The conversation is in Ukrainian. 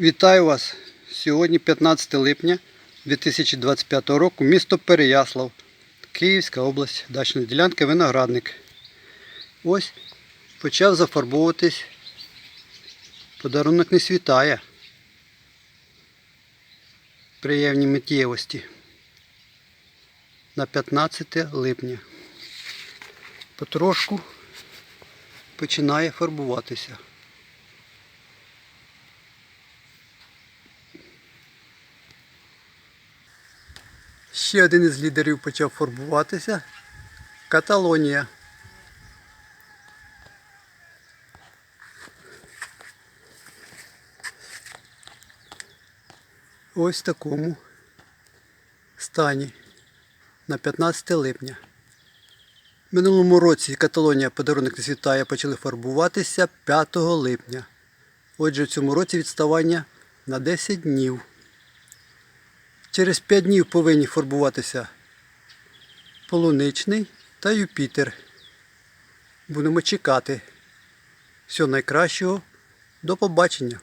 Вітаю вас! Сьогодні 15 липня 2025 року, місто Переяслав, Київська область, дачна ділянка, виноградник. Ось почав зафарбовуватись. Подарунок не світає. Приємні миттєвості. На 15 липня. Потрошку починає фарбуватися. Ще один із лідерів почав фарбуватися. Каталонія. Ось в такому стані на 15 липня. Минулому році Каталонія подарунок світає почали фарбуватися 5 липня. Отже, в цьому році відставання на 10 днів. Через 5 днів повинні фарбуватися полуничний та Юпітер. Будемо чекати. Всього найкращого. До побачення!